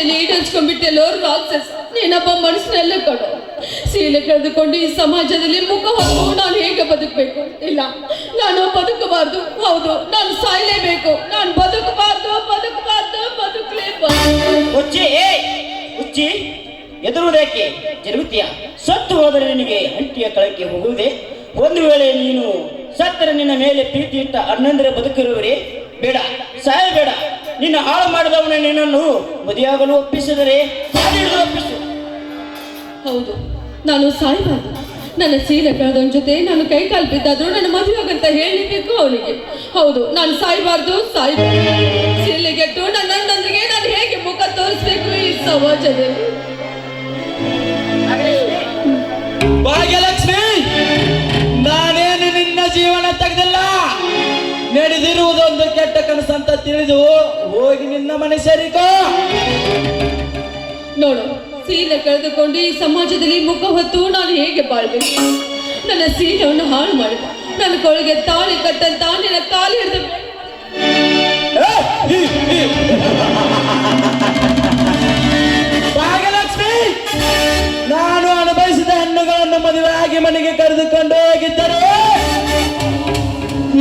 ಎಣಿಸ್ಕೊಂಡ್ಬಿಟ್ಟೆಲ್ಲೋ ರಾಕ್ಷಸ. ನೀನಪ್ಪ ಮನುಷ್ಯನೆಲ್ಲ ಕೊಡು. ಸೀಲೆ ಕಳೆದುಕೊಂಡು ಈ ಸಮಾಜದಲ್ಲಿ ಮುಖ ಹೊತ್ತು ನಾನು ಹೇಗೆ ಬದುಕಬೇಕು? ಇಲ್ಲ, ನಾನು ಬದುಕಬಾರ್ದು. ಹೌದು, ನಾನು ಸಾಯ್ಲೇಬೇಕು. ನಾನು ಬದುಕಬಾರ್ದು ಬದುಕಬಾರ್ದು ಬದುಕಲೇಬಾರ್ದು ಉಚ್ಚಿ ಏ ಹುಚ್ಚಿ ಎದುರುವುದಕ್ಕೆ ಜರುಗುತ್ತೀಯ. ಸತ್ತು ಹೋದರೆ ನಿನಗೆ ಅಂಟಿಯ ಕಳಕ್ಕೆ ಹೋಗುವುದೇ? ಒಂದು ವೇಳೆ ನೀನು ಸತ್ತರೆ ನಿನ್ನ ಮೇಲೆ ಪ್ರೀತಿ ಇಟ್ಟ ಅಣ್ಣಂದ್ರೆ ಸಾಯ ಬೇಡ, ಸಾಯಬೇಡ. ನಿನ್ನ ಹಾಳು ಮಾಡಿದವನ ನಿನ್ನನ್ನು ಮದುವೆಯಾಗಲು ಒಪ್ಪಿಸಿದರೆ ಒಪ್ಪಿಸು. ಹೌದು ನಾನು ಸಾಯಬಾರದು ನನ್ನ ಸೀರೆ ಕಳೆದವನ ಜೊತೆ ನಾನು ಕೈ ಕಾಲು ಬಿದ್ದಾದ್ರೂ ನನ್ನ ಮದುವೆಯಾಗಂತ ಹೇಳಬೇಕು ಅವನಿಗೆ ಹೌದು ನಾನು ಸಾಯ್ಬಾರ್ದು ಸೀರೆ ಸೀಲೆಗೆಟ್ಟು ನನ್ನ ಅಣ್ಣಂದ್ರಿಗೆ ನಾನು ಹೇಗೆ ಮುಖ ತೋರಿಸ್ಬೇಕು ಈ ಸಮಾಜದಲ್ಲಿ? ಭಾಗ್ಯಲಕ್ಷ್ಮಿ ನಾನೇನು ನಿನ್ನ ಜೀವನ ತೆಗೆದಿಲ್ಲ? ನಡೆದಿರುವುದೊಂದು ಕೆಟ್ಟ ಕನಸಂತ ತಿಳಿದು ಹೋಗಿ ನಿನ್ನ ಮನೆ ಸೇರಿಕೋ. ನೋಡು ಸೀರೆ ಕಳೆದುಕೊಂಡು ಈ ಸಮಾಜದಲ್ಲಿ ಮುಖ ಹೊತ್ತು ನಾನು ಹೇಗೆ ಬಾಳ್ಬೇಕು? ನನ್ನ ಸೀರೆಯನ್ನು ಹಾಳು ಮಾಡಿದ ನನ್ನ ಕೊಳಗೆ ತಾಳಿ ಕಟ್ಟಂತ ನಿನ್ನ ಕಾಲು ಹಿಡಿದು ಭಾಗ್ಯಲಕ್ಷ್ಮಿ ನಾನು ಅನುಭವಿಸಿದ ಹೆಣ್ಣುಗಳನ್ನು ಮದುವೆಯಾಗಿ ಮನೆಗೆ ಕರೆದುಕೊಂಡು ಹೋಗಿದ್ದರೆ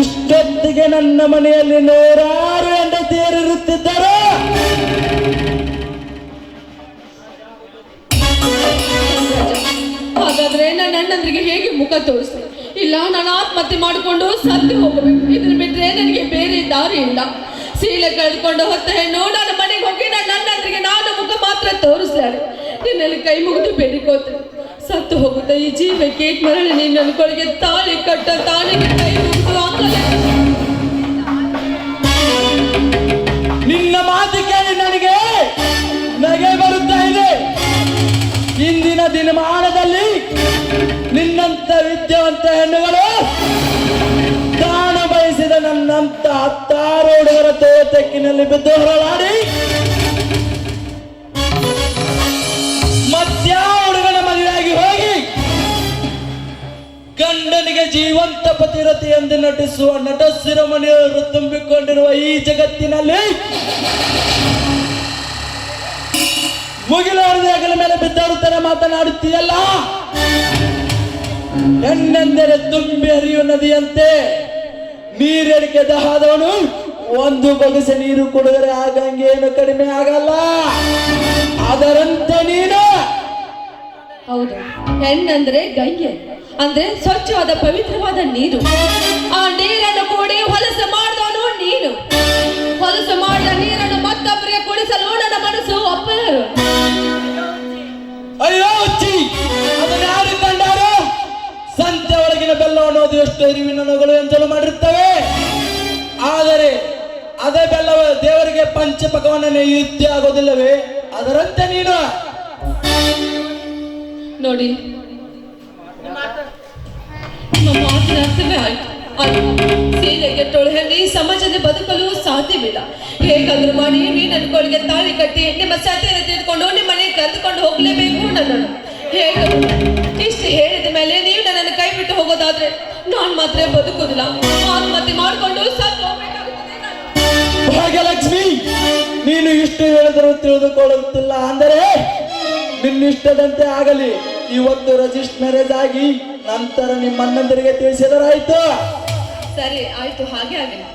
ಇಷ್ಟೊತ್ತಿಗೆ ನನ್ನ ಮನೆಯಲ್ಲಿ ನೂರಾರು ಹಾಗಾದ್ರೆ ನನ್ನ ಅಣ್ಣಂದ್ರಿಗೆ ಹೇಗೆ ಮುಖ ತೋರಿಸ್ಲಿ ಇಲ್ಲ, ನಾನು ಆತ್ಮಹತ್ಯೆ ಮಾಡಿಕೊಂಡು ಸತ್ತು ಹೋಗಬೇಕು. ಇದ್ರ ಬಿಟ್ರೆ ನನಗೆ ಬೇರೆ ದಾರಿ ಇಲ್ಲ ಸೀಲೆ ಕಳೆದುಕೊಂಡು ಹೊತ್ತ ಹೆಣ್ಣು ಮನೆಗೆ ಹೋಗಿ ನಾನು ನನ್ನಂದ್ರಿಗೆ ನಾನು ಮುಖ ಮಾತ್ರ ತೋರಿಸ್ತಾರೆ ನಿನ್ನಲ್ಲಿ ಕೈ ಮುಗಿದು ಬೇಡಿಕೋತೆ. ಸತ್ತು ಹೋಗುತ್ತೆ ಈ ಜೀವಕ್ಕೆ ಮರಳಿ ನಿನ್ನ ಕೊಳಗೆ ತಾಳಿ ಕಟ್ಟ ತಾಳಿಗೆ ಕೈ ಮುಗಿದು ನಿನ್ನ ಮಾತು ಕೇಳಿ ನನಗೆ ನಗೆ ಬರುತ್ತಾ ಇದೆ. ಇಂದಿನ ದಿನಮಾನದಲ್ಲಿ ನಿನ್ನಂತ ವಿದ್ಯಾವಂತ ಹೆಣ್ಣುಗಳು? ಕಾಣ ಬಯಸಿದ ನನ್ನಂತ ಹತ್ತಾರು ಹುಡುಗರ ತೋಟಕ್ಕಿನಲ್ಲಿ ಬಿದ್ದು ಹೊರಳಾಡಿ ಮತ್ಯಾವ ಹುಡುಗನ ಮದುವೆಯಾಗಿ ಹೋಗಿ, ಗಂಡನಿಗೆ ಜೀವಂತ ಪತಿರತಿ ಎಂದು ನಟಿಸುವ ನಟ ಶಿರೋಮಣಿಯವರು ತುಂಬಿಕೊಂಡಿರುವ ಈ ಜಗತ್ತಿನಲ್ಲಿ ಮುಗಿಲಾರದೆ ಅಗಲ ಮೇಲೆ ಬಿದ್ದಾಡುತ್ತಾರೆ ಮಾತನಾಡುತ್ತೀಯಲ್ಲ? ಹೆಣ್ಣೆಂದರೆ ತುಂಬಿ ಹರಿಯುವ ನದಿಯಂತೆ. ನೀರಡಿಕೆ ದಹಾದವನು ಒಂದು ಬಗಸೆ ನೀರು ಕುಡಿದರೆ ಏನು ಕಡಿಮೆ ಆಗಲ್ಲ. ಅದರಂತೆ ನೀನು. ಹೌದು. ಹೆಣ್ಣಂದ್ರೆ ಗಂಗೆ, ಅಂದ್ರೆ ಸ್ವಚ್ಛವಾದ ಪವಿತ್ರವಾದ ನೀರು. ಆ ನೀರನ್ನು ಕೂಡಿ ಹೊಲಸ ಮಾಡಿದವನು ನೊಗಲು ಎಂಜಲು ಮಾಡಿರ್ತವೆ. ಆದರೆ ಅದೇ ಬೆಲ್ಲವ ದೇವರಿಗೆ ಪಂಚಪಕವನ್ನ ಯುದ್ಧ ಆಗೋದಿಲ್ಲವೇ? ಅದರಂತೆ ನೀನು. ನೋಡಿ. ನಿಮ್ಮ ತೊಳೆಯಲ್ಲಿ ಸಮಾಜದ ಈ ಸಮಾಜದಲ್ಲಿ ಬದುಕಲು ಸಾಧ್ಯವಿಲ್ಲ. ಹೇಗಾದ್ರೂ ಮಾಡಿ ನೀನು ಕೊಳಿಗೆ ತಾಳಿ ಕಟ್ಟಿ ನಿಮ್ಮ ಸತ್ಯನ ತೆಗೆದುಕೊಂಡು ನಿಮ್ಮ ಮನೆಗೆ ಕರೆದುಕೊಂಡು ಹೋಗ್ಲೇಬೇಕು ನನ್ನನ್ನು. ಹೇಗಾದ್ರೂ ನಾನು ಮಾತ್ರ ಬದುಕುದಿಲ್ಲ. ಆತ್ಮಹತ್ಯೆ ಮಾಡಿಕೊಂಡು. ಭಾಗ್ಯಲಕ್ಷ್ಮಿ ನೀನು. ಇಷ್ಟು ಹೇಳಿದರೂ ತಿಳಿದುಕೊಳ್ಳುತ್ತಿಲ್ಲ ಅಂದರೆ ನಿನ್ನಿಷ್ಟದಂತೆ ಆಗಲಿ. ಇವತ್ತು ರಜಿಸ್ಟ್ ಮ್ಯಾರೇಜ್ ಆಗಿ ನಂತರ ನಿಮ್ಮ ಅಣ್ಣಂದರಿಗೆ ತಿಳಿಸಿದರಾಯ್ತು. ಸರಿ ಆಯ್ತು ಹಾಗೆ ಆಗಲಿ.